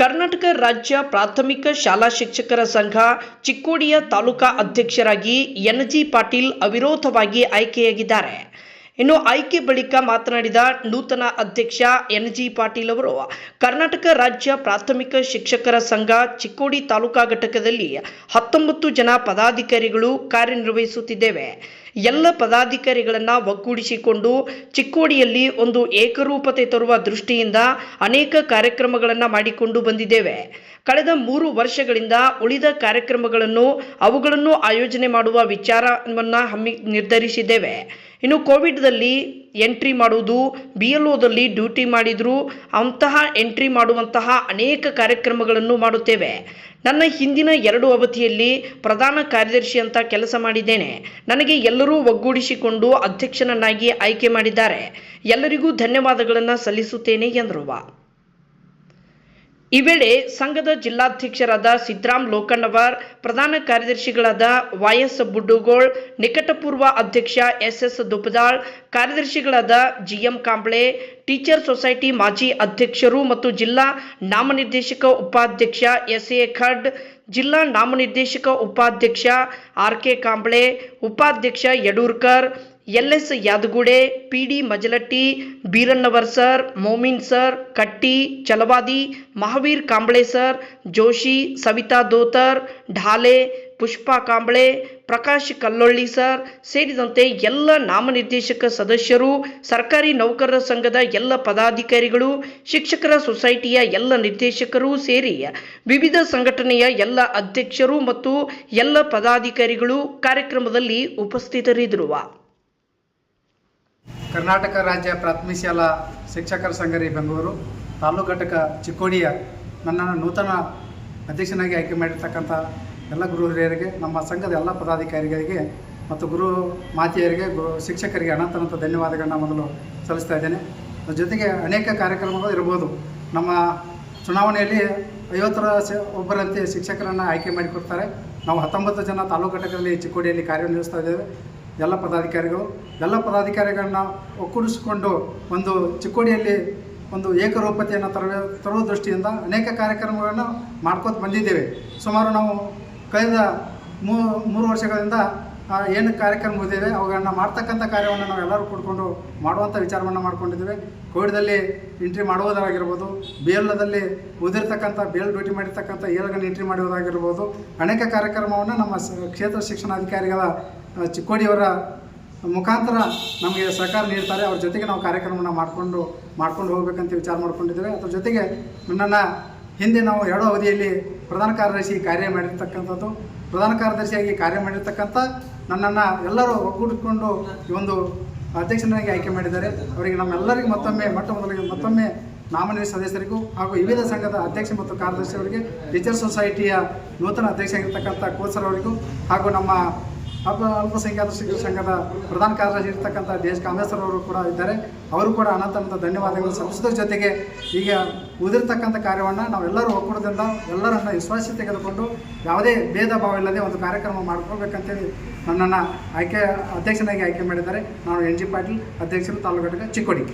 ಕರ್ನಾಟಕ ರಾಜ್ಯ ಪ್ರಾಥಮಿಕ ಶಾಲಾ ಶಿಕ್ಷಕರ ಸಂಘ ಚಿಕ್ಕೋಡಿಯ ತಾಲೂಕಾ ಅಧ್ಯಕ್ಷರಾಗಿ ಎನ್ ಜಿ ಪಾಟೀಲ್ ಅವಿರೋಧವಾಗಿ ಆಯ್ಕೆಯಾಗಿದ್ದಾರೆ. ಇನ್ನು ಆಯ್ಕೆ ಬಳಿಕ ಮಾತನಾಡಿದ ನೂತನ ಅಧ್ಯಕ್ಷ ಎನ್ ಜಿ ಪಾಟೀಲ್ ಅವರು, ಕರ್ನಾಟಕ ರಾಜ್ಯ ಪ್ರಾಥಮಿಕ ಶಿಕ್ಷಕರ ಸಂಘ ಚಿಕ್ಕೋಡಿ ತಾಲೂಕಾ ಘಟಕದಲ್ಲಿ ಹತ್ತೊಂಬತ್ತು ಜನ ಪದಾಧಿಕಾರಿಗಳು ಕಾರ್ಯನಿರ್ವಹಿಸುತ್ತಿದ್ದೇವೆ. ಎಲ್ಲ ಪದಾಧಿಕಾರಿಗಳನ್ನು ಒಗ್ಗೂಡಿಸಿಕೊಂಡು ಚಿಕ್ಕೋಡಿಯಲ್ಲಿ ಒಂದು ಏಕರೂಪತೆ ತರುವ ದೃಷ್ಟಿಯಿಂದ ಅನೇಕ ಕಾರ್ಯಕ್ರಮಗಳನ್ನು ಮಾಡಿಕೊಂಡು ಬಂದಿದ್ದೇವೆ. ಕಳೆದ ಮೂರು ವರ್ಷಗಳಿಂದ ಉಳಿದ ಕಾರ್ಯಕ್ರಮಗಳನ್ನು ಅವುಗಳನ್ನು ಆಯೋಜನೆ ಮಾಡುವ ವಿಚಾರವನ್ನು ಹಮ್ಮಿ ನಿರ್ಧರಿಸಿದ್ದೇವೆ. ಇನ್ನು ಕೋವಿಡ್ದಲ್ಲಿ ಎಂಟ್ರಿ ಮಾಡುವುದು. ಬಿ ಎಲ್ ಒದಲ್ಲಿ ಡ್ಯೂಟಿ ಮಾಡಿದ್ರು. ಅಂತಹ ಎಂಟ್ರಿ ಮಾಡುವಂತಹ ಅನೇಕ ಕಾರ್ಯಕ್ರಮಗಳನ್ನು ಮಾಡುತ್ತೇವೆ. ನನ್ನ ಹಿಂದಿನ ಎರಡು ಅವಧಿಯಲ್ಲಿ ಪ್ರಧಾನ ಕಾರ್ಯದರ್ಶಿ ಅಂತ ಕೆಲಸ ಮಾಡಿದ್ದೇನೆ. ನನಗೆ ಎಲ್ಲರೂ ಒಗ್ಗೂಡಿಸಿಕೊಂಡು ಅಧ್ಯಕ್ಷನನ್ನಾಗಿ ಆಯ್ಕೆ ಮಾಡಿದ್ದಾರೆ. ಎಲ್ಲರಿಗೂ ಧನ್ಯವಾದಗಳನ್ನು ಸಲ್ಲಿಸುತ್ತೇನೆ ಎಂದರು. ಈ ವೇಳೆ ಸಂಘದ ಜಿಲ್ಲಾಧ್ಯಕ್ಷರಾದ ಸಿದ್ದರಾಮ್ ಲೋಕಣ್ಣವರ್, ಪ್ರಧಾನ ಕಾರ್ಯದರ್ಶಿಗಳಾದ ವಾಯಸ್ ಬುಡ್ಡುಗೋಳ್, ನಿಕಟಪೂರ್ವ ಅಧ್ಯಕ್ಷ ಎಸ್ ಎಸ್ ದುಪದಾಳ್, ಕಾರ್ಯದರ್ಶಿಗಳಾದ ಜಿಎಂ ಕಾಂಬ್ಳೆ, ಟೀಚರ್ ಸೊಸೈಟಿ ಮಾಜಿ ಅಧ್ಯಕ್ಷರು ಮತ್ತು ಜಿಲ್ಲಾ ನಾಮನಿರ್ದೇಶಕ ಉಪಾಧ್ಯಕ್ಷ ಎಸ್ ಎ ಖಡ್, ಜಿಲ್ಲಾ ನಾಮನಿರ್ದೇಶಕ ಉಪಾಧ್ಯಕ್ಷ ಆರ್ ಕೆ ಕಾಂಬ್ಳೆ, ಉಪಾಧ್ಯಕ್ಷ Yadurkar L S Yadagude, P D Majalatti, Beerannavar sir, Momin sir, Katti, Chalavadi, Mahavir Kamble sir, Joshi, Savita Dotar, Dhale, Pushpa Kamble, Prakash Kallolli sir ಸೇರಿದಂತೆ ಎಲ್ಲ ನಾಮನಿರ್ದೇಶಕ ಸದಸ್ಯರು, ಸರ್ಕಾರಿ ನೌಕರರ ಸಂಘದ ಎಲ್ಲ ಪದಾಧಿಕಾರಿಗಳು, ಶಿಕ್ಷಕರ ಸೊಸೈಟಿಯ ಎಲ್ಲ ನಿರ್ದೇಶಕರು ಸೇರಿ ವಿವಿಧ ಸಂಘಟನೆಯ ಎಲ್ಲ ಅಧ್ಯಕ್ಷರು ಮತ್ತು ಎಲ್ಲ ಪದಾಧಿಕಾರಿಗಳು ಕಾರ್ಯಕ್ರಮದಲ್ಲಿ ಉಪಸ್ಥಿತರಿದ್ದರು. ಕರ್ನಾಟಕ ರಾಜ್ಯ ಪ್ರಾಥಮಿಕ ಶಾಲಾ ಶಿಕ್ಷಕರ ಸಂಘ ರೀ ಬೆಂಗಳೂರು, ತಾಲೂಕು ಘಟಕ ಚಿಕ್ಕೋಡಿಯ ನನ್ನನ್ನು ನೂತನ ಅಧ್ಯಕ್ಷನಾಗಿ ಆಯ್ಕೆ ಮಾಡಿರ್ತಕ್ಕಂಥ ಎಲ್ಲ ಗುರು ಹಿರಿಯರಿಗೆ ನಮ್ಮ ಸಂಘದ ಎಲ್ಲ ಪದಾಧಿಕಾರಿಗಳಿಗೆ ಮತ್ತು ಗುರು ಮಾತೆಯರಿಗೆ ಗುರು ಶಿಕ್ಷಕರಿಗೆ ಅನಂತನಂತ ಧನ್ಯವಾದಗಳನ್ನ ಮೊದಲು ಸಲ್ಲಿಸ್ತಾ ಇದ್ದೇನೆ. ಜೊತೆಗೆ ಅನೇಕ ಕಾರ್ಯಕ್ರಮಗಳು ಇರ್ಬೋದು. ನಮ್ಮ ಚುನಾವಣೆಯಲ್ಲಿ ಐವತ್ತರ ಒಬ್ಬರಂತೆ ಶಿಕ್ಷಕರನ್ನು ಆಯ್ಕೆ ಮಾಡಿಕೊಡ್ತಾರೆ. ನಾವು ಹತ್ತೊಂಬತ್ತು ಜನ ತಾಲೂಕು ಘಟಕದಲ್ಲಿ ಚಿಕ್ಕೋಡಿಯಲ್ಲಿ ಕಾರ್ಯನಿರ್ವಹಿಸ್ತಾ ಇದ್ದೇವೆ. ಎಲ್ಲ ಪದಾಧಿಕಾರಿಗಳು, ಎಲ್ಲ ಪದಾಧಿಕಾರಿಗಳನ್ನ ಒಕ್ಕೂಡಿಸಿಕೊಂಡು ಒಂದು ಚಿಕ್ಕೋಡಿಯಲ್ಲಿ ಒಂದು ಏಕರೂಪತೆಯನ್ನು ತರುವ ತರುವ ದೃಷ್ಟಿಯಿಂದ ಅನೇಕ ಕಾರ್ಯಕ್ರಮಗಳನ್ನು ಮಾಡ್ಕೋತ ಬಂದಿದ್ದೇವೆ. ಸುಮಾರು ನಾವು ಕಳೆದ ಮೂರು ವರ್ಷಗಳಿಂದ ಏನು ಕಾರ್ಯಕ್ರಮ ಇದ್ದೇವೆ ಅವುಗಳನ್ನ ಮಾಡ್ತಕ್ಕಂಥ ಕಾರ್ಯವನ್ನು ನಾವು ಎಲ್ಲರೂ ಕೂಡಿಕೊಂಡು ಮಾಡುವಂಥ ವಿಚಾರವನ್ನು ಮಾಡ್ಕೊಂಡಿದ್ದೇವೆ. ಕೋವಿಡ್ದಲ್ಲಿ ಎಂಟ್ರಿ ಮಾಡುವುದಾಗಿರ್ಬೋದು ಬೇಲ್ನದಲ್ಲಿ ಉದಿರ್ತಕ್ಕಂಥ ಬೇಲ್ ಡ್ಯೂಟಿ ಮಾಡಿರ್ತಕ್ಕಂಥ ಏಳಗನ್ನು ಎಂಟ್ರಿ ಮಾಡುವುದಾಗಿರ್ಬೋದು, ಅನೇಕ ಕಾರ್ಯಕ್ರಮವನ್ನು ನಮ್ಮ ಕ್ಷೇತ್ರ ಶಿಕ್ಷಣಾಧಿಕಾರಿಗಳ ಚಿಕ್ಕೋಡಿಯವರ ಮುಖಾಂತರ ನಮಗೆ ಸಹಕಾರ ನೀಡ್ತಾರೆ. ಅವ್ರ ಜೊತೆಗೆ ನಾವು ಕಾರ್ಯಕ್ರಮವನ್ನು ಮಾಡಿಕೊಂಡು, ಮಾಡ್ಕೊಂಡು ಹೋಗ್ಬೇಕಂತ ವಿಚಾರ ಮಾಡ್ಕೊಂಡಿದ್ದೇವೆ. ಅದ್ರ ಜೊತೆಗೆ ನನ್ನನ್ನು ಹಿಂದೆ ನಾವು ಎರಡೋ ಅವಧಿಯಲ್ಲಿ ಪ್ರಧಾನ ಕಾರ್ಯದರ್ಶಿ ಕಾರ್ಯ ಮಾಡಿರ್ತಕ್ಕಂಥದ್ದು. ಪ್ರಧಾನ ಕಾರ್ಯದರ್ಶಿಯಾಗಿ ಕಾರ್ಯ ಮಾಡಿರ್ತಕ್ಕಂಥ ನನ್ನನ್ನು ಎಲ್ಲರೂ ಒಗ್ಗೂಡಿಕೊಂಡು ಈ ಒಂದು ಅಧ್ಯಕ್ಷನಾಗಿ ಆಯ್ಕೆ ಮಾಡಿದ್ದಾರೆ. ಅವರಿಗೆ ನಮ್ಮೆಲ್ಲರಿಗೂ ಮತ್ತೊಮ್ಮೆ, ಮೊಟ್ಟ ಮೊದಲಿಗೆ ಮತ್ತೊಮ್ಮೆ ನಾಮಿನಿ ಸದಸ್ಯರಿಗೂ ಹಾಗೂ ವಿವಿಧ ಸಂಘದ ಅಧ್ಯಕ್ಷ ಮತ್ತು ಕಾರ್ಯದರ್ಶಿಯವರಿಗೆ ಟೀಚರ್ ಸೊಸೈಟಿಯ ನೂತನ ಅಧ್ಯಕ್ಷ ಆಗಿರ್ತಕ್ಕಂಥ ಅವರಿಗೂ ಹಾಗೂ ನಮ್ಮ ಅಲ್ಪ ಅಲ್ಪಸಂಖ್ಯಾತ ಶಿಕ್ಷಕ ಸಂಘದ ಪ್ರಧಾನ ಕಾರ್ಯದರ್ಶಿ ಇರ್ತಕ್ಕಂಥ ದೇಶ ಕಾಮೇಶ್ವರ ಕೂಡ ಇದ್ದಾರೆ. ಅವರು ಕೂಡ ಅನಂತ ಅನಂತ ಧನ್ಯವಾದಗಳು ಸಲ್ಲಿಸೋದ್ರ ಜೊತೆಗೆ ಈಗ ಉದಿರ್ತಕ್ಕಂಥ ಕಾರ್ಯವನ್ನು ನಾವೆಲ್ಲರೂ ಒಕ್ಕೂಟದಿಂದ ಎಲ್ಲರನ್ನ ವಿಶ್ವಾಸ ತೆಗೆದುಕೊಂಡು ಯಾವುದೇ ಭೇದ ಭಾವ ಇಲ್ಲದೆ ಒಂದು ಕಾರ್ಯಕ್ರಮ ಮಾಡ್ಕೊಳ್ಬೇಕಂತೇಳಿ ನನ್ನನ್ನು ಆಯ್ಕೆ, ಅಧ್ಯಕ್ಷನಾಗಿ ಆಯ್ಕೆ ಮಾಡಿದ್ದಾರೆ. ನಾನು ಎನ್ ಜಿ ಪಾಟೀಲ್, ಅಧ್ಯಕ್ಷರು ತಾಲೂಕು ಘಟಕ ಚಿಕ್ಕೋಡಿ